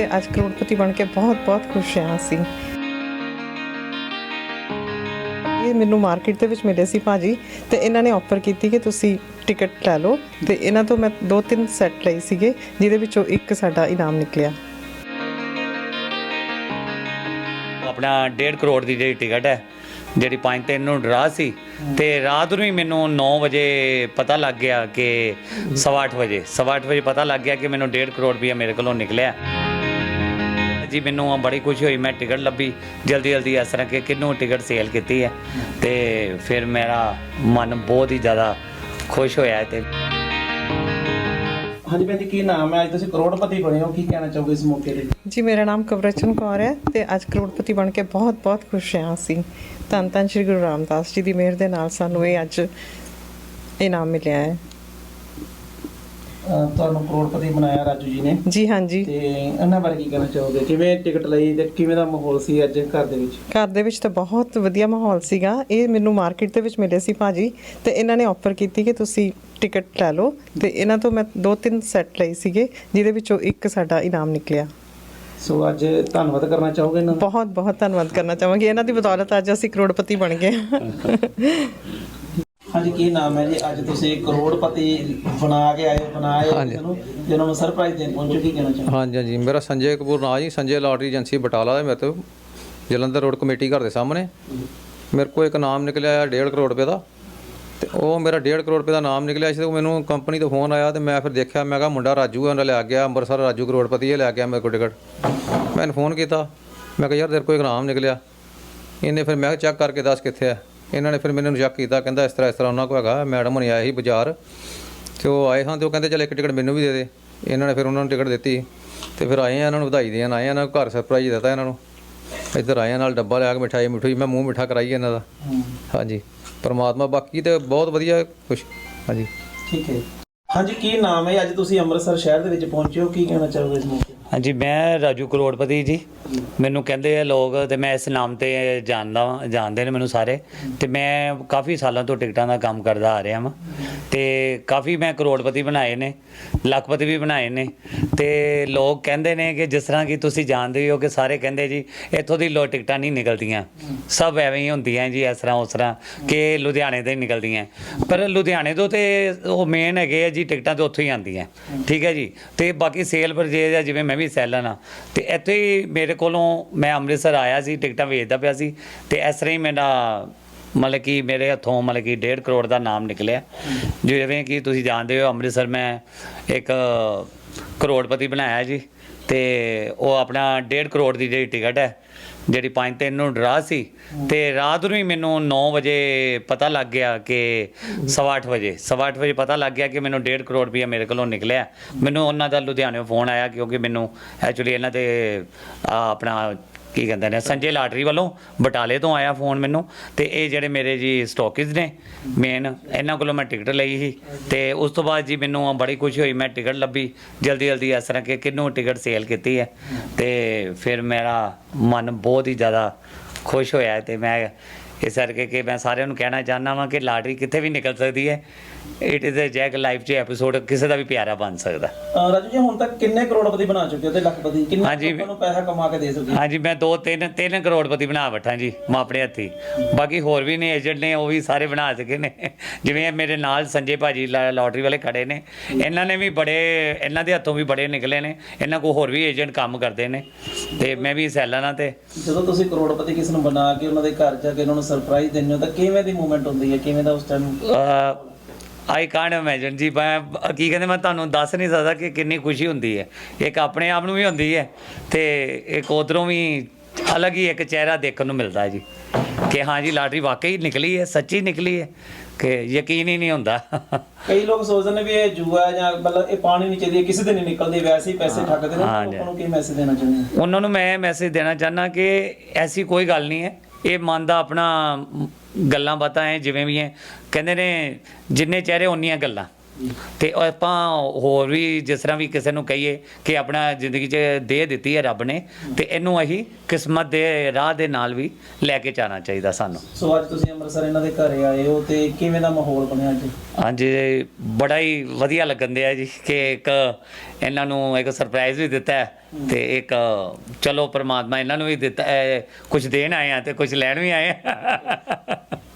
ਤੇ ਅੱਜ ਕਰੋੜਪਤੀ ਬਣ ਕੇ ਬਹੁਤ ਬਹੁਤ ਖੁਸ਼ ਹਾਂ ਅਸੀਂ। ਇਹ ਮੈਨੂੰ ਮਾਰਕੀਟ ਦੇ ਵਿੱਚ ਮਿਲੇ ਸੀ ਭਾਜੀ ਤੇ ਇਹਨਾਂ ਨੇ ਆਫਰ ਕੀਤੀ ਕਿ ਤੁਸੀਂ ਟਿਕਟ ਲੈ ਲਓ ਤੇ ਇਹਨਾਂ ਤੋਂ ਮੈਂ ਦੋ ਤਿੰਨ ਸੈੱਟ ਲਈ ਸੀਗੇ, ਜਿਹਦੇ ਵਿੱਚੋਂ ਇੱਕ ਸਾਡਾ ਇਨਾਮ ਨਿਕਲਿਆ। ਆਪਣਾ 1.5 ਕਰੋੜ ਦੀ ਜਿਹੜੀ ਟਿਕਟ ਹੈ, ਜਿਹੜੀ 5 ਤਿੰਨ ਨੂੰ ਡਰਾ ਸੀ ਤੇ ਰਾਤ ਨੂੰ ਹੀ ਮੈਨੂੰ 9 ਵਜੇ ਪਤਾ ਲੱਗ ਗਿਆ ਕਿ 8:30 ਵਜੇ 8:30 ਵਜੇ ਪਤਾ ਲੱਗ ਗਿਆ ਕਿ ਮੈਨੂੰ 1.5 ਕਰੋੜ ਰੁਪਇਆ ਮੇਰੇ ਕੋਲੋਂ ਨਿਕਲਿਆ। ਜੀ ਮੈਨੂੰ ਬੜੀ ਖੁਸ਼ੀ ਹੋਈ ਮੈਂ ਟਿਕਟ ਲੱਭੀ। ਜਲਦੀ ਜਲਦੀ ਇਸ ਤਰ੍ਹਾਂ ਕਿ ਕਿੰਨੂੰ ਟਿਕਟ ਸੇਲ ਕੀਤੀ ਹੈ। ਤੇ ਫਿਰ ਮੇਰਾ ਮਨ ਬਹੁਤ ਹੀ ਜ਼ਿਆਦਾ ਖੁਸ਼ ਹੋਇਆ ਤੇ ਹਾਂਜੀ ਭੈਣ ਜੀ ਕੀ ਨਾਮ ਹੈ? ਅੱਜ ਤੁਸੀਂ ਕਰੋੜਪਤੀ ਬਣੇ ਹੋ ਕੀ ਕਹਿਣਾ ਚਾਹੋਗੇ ਇਸ ਮੌਕੇ ਤੇ? ਜੀ ਮੇਰਾ ਨਾਮ ਕਵਰਚਨ ਕੌਰ ਹੈ ਤੇ ਅੱਜ ਕਰੋੜਪਤੀ ਬਣ ਕੇ ਬਹੁਤ ਬਹੁਤ ਖੁਸ਼ ਹਾਂ ਅਸੀਂ। ਧੰਨ ਧੰਨ ਸ਼੍ਰੀ ਗੁਰੂ ਰਾਮਦਾਸ ਜੀ ਦੀ ਮਿਹਰ ਦੇ ਨਾਲ ਸਾਨੂੰ ਇਹ ਅੱਜ ਇਨਾਮ ਮਿਲਿਆ ਹੈ। ਤੁਹਾਨੂੰ ਕਰੋੜਪਤੀ ਬਣਾਇਆ ਰਾਜੂ ਜੀ ਨੇ। ਜੀ ਹਾਂਜੀ। ਤੇ ਇਹਨਾਂ ਬਾਰੇ ਕੀ ਕਹਿਣਾ ਚਾਹੋਗੇ? ਕਿਵੇਂ ਟਿਕਟ ਲਈ ਤੇ ਕਿਵੇਂ ਦਾ ਮਾਹੌਲ ਸੀ ਅੱਜ ਘਰ ਦੇ ਵਿੱਚ? ਘਰ ਦੇ ਵਿੱਚ ਤਾਂ ਬਹੁਤ ਵਧੀਆ ਮਾਹੌਲ ਸੀਗਾ। ਇਹ ਮੈਨੂੰ ਮਾਰਕੀਟ ਦੇ ਵਿੱਚ ਮਿਲੇ ਸੀ ਭਾਜੀ ਤੇ ਇਹਨਾਂ ਨੇ ਆਫਰ ਕੀਤੀ ਕਿ ਤੁਸੀਂ ਟਿਕਟ ਲੈ ਲਓ ਤੇ ਇਹਨਾਂ ਤੋਂ ਮੈਂ ਦੋ ਤਿੰਨ ਸੈੱਟ ਲਈ ਸੀਗੇ ਜਿਹਦੇ ਵਿੱਚੋਂ ਇੱਕ ਸਾਡਾ ਇਨਾਮ ਨਿਕਲਿਆ। ਸੋ ਅੱਜ ਧੰਨਵਾਦ ਕਰਨਾ ਚਾਹੋਗੇ ਇਹਨਾਂ ਦਾ? ਬਹੁਤ ਬਹੁਤ ਧੰਨਵਾਦ ਕਰਨਾ ਚਾਹਾਂਗੀ। ਇਹਨਾਂ ਦੀ ਬਦੌਲਤ ਅੱਜ ਅਸੀਂ ਕਰੋੜਪਤੀ ਬਣ ਗਏ ਹਾਂ। ਹਾਂਜੀ ਕੀ ਨਾਮ ਹੈ ਜੀ? ਅੱਜ ਤੁਸੀਂ ਕਰੋੜਪਤੀ ਬਣਾ ਕੇ ਆਏ ਬਣਾਏ ਹਾਂਜੀ। ਜਿਹਨੂੰ ਜਿਹਨਾਂ ਨੂੰ ਸਰਪ੍ਰਾਈਜ਼ ਦੇਣ ਪਹੁੰਚੋ ਕੀ ਕਹਿਣਾ ਚਾਹੋਗੇ ਹਾਂਜੀ ਹਾਂਜੀ। ਮੇਰਾ ਸੰਜੇ ਕਪੂਰ ਨਾਂ ਜੀ ਸੰਜੇ ਲਾਟਰੀ ਏਜੰਸੀ ਬਟਾਲਾ ਦਾ ਮੇਰੇ ਤੋਂ। ਜਲੰਧਰ ਰੋਡ ਕਮੇਟੀ ਘਰ ਦੇ ਸਾਹਮਣੇ। ਮੇਰੇ ਕੋਲ ਇੱਕ ਨਾਮ ਨਿਕਲਿਆ 1.5 ਕਰੋੜ ਰੁਪਏ ਦਾ। ਤੇ ਉਹ ਮੇਰਾ 1.5 ਕਰੋੜ ਰੁਪਏ ਦਾ ਨਾਮ ਨਿਕਲਿਆ ਸੀ ਤੇ ਉਹ ਮੈਨੂੰ ਕੰਪਨੀ ਤੋਂ ਫੋਨ ਆਇਆ ਤੇ ਮੈਂ ਫਿਰ ਦੇਖਿਆ ਮੈਂ ਕਿਹਾ ਮੁੰਡਾ ਰਾਜੂ ਹੈ ਉਹਨੇ ਲੈ ਗਿਆ ਅੰਮ੍ਰਿਤਸਰ ਰਾਜੂ ਕਰੋੜਪਤੀ ਇਹ ਲੈ ਗਿਆ ਮੇਰੇ ਕੋਲ ਟਿਕਟ। ਮੈਂ ਇਹਨੂੰ ਫੋਨ ਕੀਤਾ। ਮੈਂ ਕਿਹਾ ਯਾਰ ਤੇਰੇ ਕੋਲ ਇੱਕ ਨਾਮ ਨਿਕਲਿਆ। ਇਹਨੇ ਫਿਰ ਮੈਂ ਚੈੱਕ ਕਰਕੇ ਦੱਸ ਕਿੱਥੇ ਹੈ ਇਹਨਾਂ ਨੇ ਫਿਰ ਮੈਨੂੰ ਸ਼ੱਕ ਕੀਤਾ, ਕਹਿੰਦਾ ਇਸ ਤਰ੍ਹਾਂ ਇਸ ਤਰ੍ਹਾਂ ਉਹਨਾਂ ਕੋਲ ਹੈਗਾ, ਮੈਡਮ ਹੁਣੀ ਆਏ ਸੀ ਬਾਜ਼ਾਰ, ਤੇ ਉਹ ਆਏ ਹਾਂ ਤੇ ਉਹ ਕਹਿੰਦੇ ਚੱਲ ਇੱਕ ਟਿਕਟ ਮੈਨੂੰ ਵੀ ਦੇ ਦੇ। ਇਹਨਾਂ ਨੇ ਫਿਰ ਉਹਨਾਂ ਨੂੰ ਟਿਕਟ ਦਿੱਤੀ ਤੇ ਫਿਰ ਆਏ ਆ ਇਹਨਾਂ ਨੂੰ ਵਧਾਈ ਦੇਣ ਆਏ ਆ ਇਹਨਾਂ ਨੂੰ ਘਰ ਸਰਪ੍ਰਾਈਜ਼ ਦਿੱਤਾ ਇਹਨਾਂ ਨੂੰ। ਇੱਧਰ ਆਏ ਆ ਨਾਲ ਡੱਬਾ ਲਿਆ ਕੇ, ਮਿਠਾਈ, ਮਿਠੂਈ, ਮੈਂ ਮੂੰਹ ਮਿੱਠਾ ਕਰਾਈ ਇਹਨਾਂ ਦਾ। ਹਾਂਜੀ, ਪਰਮਾਤਮਾ ਬਾਕੀ ਤੇ ਬਹੁਤ ਵਧੀਆ ਖੁਸ਼ ਹਾਂਜੀ। ਠੀਕ ਹੈ। ਹਾਂਜੀ, ਕੀ ਨਾਮ ਹੈ? ਅੱਜ ਤੁਸੀਂ ਅੰਮ੍ਰਿਤਸਰ ਸ਼ਹਿਰ ਦੇ ਵਿੱਚ ਪਹੁੰਚੇ ਹੋ, ਕੀ ਕਹਿਣਾ ਚਾਹੋਗੇ ਇਸ ਮੌਕੇ? ਹਾਂਜੀ, ਮੈਂ ਰਾਜੂ ਕਰੋੜਪਤੀ ਜੀ। ਮੈਨੂੰ ਕਹਿੰਦੇ ਆ ਲੋਕ ਤੇ ਮੈਂ ਇਸ ਨਾਮ ਤੇ ਜਾਣਦਾ ਵਾਂ, ਜਾਣਦੇ ਨੇ ਮੈਨੂੰ ਸਾਰੇ। ਤੇ ਮੈਂ ਕਾਫੀ ਸਾਲਾਂ ਤੋਂ ਟਿਕਟਾਂ ਦਾ ਕੰਮ ਕਰਦਾ ਆ ਰਿਹਾ ਵਾਂ। ਤੇ ਕਾਫੀ ਮੈਂ ਕਰੋੜਪਤੀ ਬਣਾਏ ਨੇ, ਲੱਖਪਤੀ ਵੀ ਬਣਾਏ ਨੇ। ਤੇ ਲੋਕ ਕਹਿੰਦੇ ਨੇ ਕਿ ਜਿਸ ਤਰ੍ਹਾਂ ਕਿ ਤੁਸੀਂ ਜਾਣਦੇ ਹੋ ਕਿ ਸਾਰੇ ਕਹਿੰਦੇ ਜੀ, ਇੱਥੋਂ ਦੀ ਲੋ ਟਿਕਟਾਂ ਨਹੀਂ ਨਿਕਲਦੀਆਂ। ਸਭ ਐਵੇਂ ਹੀ ਹੁੰਦੀਆਂ ਜੀ, ਇਸ ਤਰ੍ਹਾਂ, ਉਸ ਤਰ੍ਹਾਂ ਕਿ ਲੁਧਿਆਣੇ ਤੋਂ ਹੀ ਨਿਕਲਦੀਆਂ। ਪਰ ਲੁਧਿਆਣੇ ਤੋਂ ਤੇ ਉਹ ਮੇਨ ਹੈਗੇ ਆ ਜੀ, ਟਿਕਟਾਂ ਤੇ ਉੱਥੋਂ ਹੀ ਆਉਂਦੀਆਂ। ਠੀਕ ਹੈ ਜੀ? ਤੇ ਬਾਕੀ ਸੇਲ ਪਰਚੇਜ ਆ, ਜਿਵੇਂ ਮੈਂ ਵੀ ਸੈਲਰ ਆ ਤੇ ਇੱਥੇ ਹੀ ਮੇਰੇ ਕੋਲੋਂ ਮੈਂ ਅੰਮ੍ਰਿਤਸਰ ਆਇਆ ਸੀ, ਟਿਕਟਾਂ ਵੇਚਦਾ ਪਿਆ ਸੀ। ਤੇ ਇਸ ਤਰ੍ਹਾਂ ਹੀ ਮੇਰਾ ਮਤਲਬ ਕਿ ਮੇਰੇ ਹੱਥੋਂ ਮਤਲਬ ਕਿ 1.5 ਕਰੋੜ ਦਾ ਨਾਮ ਨਿਕਲਿਆ। ਜਿਵੇਂ ਕਿ ਤੁਸੀਂ ਜਾਣਦੇ ਹੋ, ਅੰਮ੍ਰਿਤਸਰ ਮੈਂ ਇੱਕ ਕਰੋੜਪਤੀ ਬਣਾਇਆ ਜੀ ਤੇ ਉਹ ਆਪਣਾ 1.5 ਕਰੋੜ ਦੀ ਜਿਹੜੀ ਟਿਕਟ ਹੈ, ਜਿਹੜੀ 5 ਤਿੰਨ ਨੂੰ ਡਰਾ ਸੀ ਤੇ ਰਾਤ ਨੂੰ ਹੀ ਮੈਨੂੰ 9 ਵਜੇ ਪਤਾ ਲੱਗ ਗਿਆ ਕਿ 8:30 ਵਜੇ 8:30 ਵਜੇ ਪਤਾ ਲੱਗ ਗਿਆ ਕਿ ਮੈਨੂੰ 1.5 ਕਰੋੜ ਰੁਪਇਆ ਮੇਰੇ ਕੋਲੋਂ ਨਿਕਲਿਆ। ਮੈਨੂੰ ਉਹਨਾਂ ਦਾ ਲੁਧਿਆਣੇੋਂ ਫੋਨ ਆਇਆ ਕਿਉਂਕਿ ਮੈਨੂੰ ਐਕਚੁਅਲੀ ਇਹਨਾਂ ਦੇ ਆਪਣਾ ਕੀ ਕਹਿੰਦੇ ਨੇ, ਸੰਜੇ ਲਾਟਰੀ ਵੱਲੋਂ ਬਟਾਲੇ ਤੋਂ ਆਇਆ ਫੋਨ ਮੈਨੂੰ ਤੇ ਇਹ ਜਿਹੜੇ ਮੇਰੇ ਜੀ ਸਟਾਕਿਸ ਨੇ ਮੇਨ ਇਹਨਾਂ ਕੋਲੋਂ ਮੈਂ ਟਿਕਟ ਲਈ ਸੀ ਤੇ ਉਸ ਤੋਂ ਬਾਅਦ ਜੀ ਮੈਨੂੰ ਬੜੀ ਖੁਸ਼ੀ ਹੋਈ, ਮੈਂ ਟਿਕਟ ਲੱਭੀ, ਜਲਦੀ ਜਲਦੀ ਇਸ ਤਰ੍ਹਾਂ ਕਿ ਕਿੰਨੂੰ ਟਿਕਟ ਸੇਲ ਕੀਤੀ ਹੈ ਤੇ ਫਿਰ ਮੇਰਾ ਮਨ ਬਹੁਤ ਹੀ ਜ਼ਿਆਦਾ ਖੁਸ਼ ਹੋਇਆ ਤੇ ਮੈਂ ਇਸ ਕਰਕੇ ਕਿ ਮੈਂ ਸਾਰਿਆਂ ਨੂੰ ਕਹਿਣਾ ਚਾਹੁੰਦਾ ਵਾਂ ਕਿ ਲਾਟਰੀ ਕਿੱਥੇ ਵੀ ਨਿਕਲ ਸਕਦੀ ਹੈ। It is a jack life 'ਚ ਐਪੀਸੋਡ ਕਿਸੇ ਦਾ ਵੀ ਪਿਆਰਾ ਬਣ ਸਕਦਾ। ਰਾਜੂ ਜੀ ਹੁਣ ਤੱਕ ਕਿੰਨੇ ਕਰੋੜਪਤੀ ਬਣਾ ਚੁੱਕੇ ਹੋ ਤੇ ਲੱਖਪਤੀ? ਕਿੰਨੇ। ਲੋਕਾਂ ਨੂੰ ਪੈਸਾ ਕਮਾ ਕੇ ਦੇ ਚੁੱਕੇ? ਹਾਂਜੀ ਮੈਂ ਦੋ ਤਿੰਨ ਤਿੰਨ ਕਰੋੜਪਤੀ ਬਣਾ ਬੈਠਾ ਜੀ ਮੈਂ ਆਪਣੇ ਹੱਥੀ। ਬਾਕੀ ਹੋਰ ਵੀ ਨੇ ਏਜੰਟ ਨੇ ਉਹ ਵੀ ਸਾਰੇ ਬਣਾ ਚੁੱਕੇ ਨੇ। ਜਿਵੇਂ ਮੇਰੇ ਨਾਲ ਸੰਜੇ ਭਾਜੀ ਲਾਟਰੀ ਵਾਲੇ ਖੜੇ ਨੇ। ਇਹਨਾਂ ਨੇ ਵੀ ਬੜੇ ਇਹਨਾਂ ਦੇ ਹੱਥੋਂ ਵੀ ਬੜੇ ਨਿਕਲੇ ਨੇ। ਇਹਨਾਂ ਕੋ ਹੋਰ ਵੀ ਏਜੰਟ ਕੰਮ ਕਰਦੇ ਨੇ। ਤੇ ਮੈਂ ਵੀ ਸੈਲਰ ਹਾਂ ਤੇ। ਜਦੋਂ ਤੁਸੀਂ ਕਰੋੜਪਤੀ ਕਿਸ ਨੂੰ ਬਣਾ ਕੇ ਉਹਨਾਂ ਦੇ ਘਰ ਜਾ ਕੇ ਉਹਨਾਂ ਨੂੰ ਸਰਪ੍ਰਾਈਜ਼ ਦਿੰਦੇ ਹੋ? ਤਾਂ ਕਿਵੇਂ ਦੀ ਮੂਵਮੈਂਟ ਹੁੰਦੀ ਹੈ? ਕਿਵੇਂ ਦਾ ਉਸ ਟਾਈਮ ਆਈ ਕਾਂਟ ਇਮੇਜਿਨ ਜੀ ਮੈਂ ਕੀ ਕਹਿੰਦੇ ਮੈਂ ਤੁਹਾਨੂੰ ਦੱਸ ਨਹੀਂ ਸਕਦਾ ਕਿ ਕਿੰਨੀ ਖੁਸ਼ੀ ਹੁੰਦੀ ਹੈ। ਇੱਕ ਆਪਣੇ ਆਪ ਨੂੰ ਵੀ ਹੁੰਦੀ ਹੈ ਤੇ ਇੱਕ ਉਧਰੋਂ ਵੀ ਅਲੱਗ ਹੀ ਇੱਕ ਚਿਹਰਾ ਦੇਖਣ ਨੂੰ ਮਿਲਦਾ ਹੈ ਜੀ। ਕਿ ਹਾਂ ਜੀ ਲਾਟਰੀ ਵਾਕਈ ਨਿਕਲੀ ਹੈ ਸੱਚੀ ਨਿਕਲੀ ਹੈ ਕਿ ਯਕੀਨ ਹੀ ਨਹੀਂ ਹੁੰਦਾ। ਕਈ ਲੋਕ ਸੋਚਦੇ ਨੇ ਵੀ ਇਹ ਜੂਆ ਹੈ ਜਾਂ ਮਤਲਬ ਇਹ ਪਾਣੀ ਨਹੀਂ ਚਾਹੀਦੀ ਕਿਸੇ ਦਿਨ ਨਹੀਂ ਨਿਕਲਦੀ ਵੈਸੇ ਹੀ ਪੈਸੇ ਠੱਗਦੇ ਨੇ। ਲੋਕਾਂ ਨੂੰ ਕੀ ਮੈਸੇਜ ਦੇਣਾ ਚਾਹੁੰਦੇ ਉਹਨਾਂ ਨੂੰ ਮੈਂ ਮੈਸੇਜ ਦੇਣਾ ਚਾਹਨਾ ਕਿ ਐਸੀ ਕੋਈ ਗੱਲ ਨਹੀਂ ਹੈ। ਇਹ ਮਨ ਦਾ ਆਪਣਾ ਗੱਲਾਂ ਬਾਤਾਂ ਹੈ ਜਿਵੇਂ ਵੀ ਹੈ ਕਹਿੰਦੇ ਨੇ, ਜਿੰਨੇ ਚਿਹਰੇ ਉਨੀਆਂ ਗੱਲਾਂ। ਤੇ ਆਪਾਂ ਹੋਰ ਵੀ ਜਿਸ ਤਰ੍ਹਾਂ ਵੀ ਕਿਸੇ ਨੂੰ ਕਹੀਏ ਕਿ ਆਪਣਾ ਜ਼ਿੰਦਗੀ 'ਚ ਦੇ ਦਿੱਤੀ ਹੈ ਰੱਬ ਨੇ ਤੇ ਇਹਨੂੰ ਅਸੀਂ ਕਿਸਮਤ ਦੇ ਰਾਹ ਦੇ ਨਾਲ ਵੀ ਲੈ ਕੇ ਜਾਣਾ ਚਾਹੀਦਾ ਸਾਨੂੰ। ਸੋ ਅੱਜ ਤੁਸੀਂ ਅੰਮ੍ਰਿਤਸਰ ਇਹਨਾਂ ਦੇ ਘਰੇ ਆਏ ਹੋ ਤੇ ਕਿਵੇਂ ਦਾ ਮਾਹੌਲ ਬਣਿਆ ਅੱਜ? ਹਾਂਜੀ ਬੜਾ ਹੀ ਵਧੀਆ ਲੱਗਣ ਦਿਆ ਜੀ ਕਿ ਇੱਕ ਇਹਨਾਂ ਨੂੰ ਇੱਕ ਸਰਪ੍ਰਾਈਜ਼ ਵੀ ਦਿੱਤਾ ਹੈ ਤੇ ਇੱਕ ਚਲੋ ਪ੍ਰਮਾਤਮਾ ਇਹਨਾਂ ਨੂੰ ਵੀ ਦਿੱਤਾ ਕੁਝ ਦੇਣ ਆਏ ਆ ਤੇ ਕੁਝ ਲੈਣ ਵੀ ਆਏ ਆ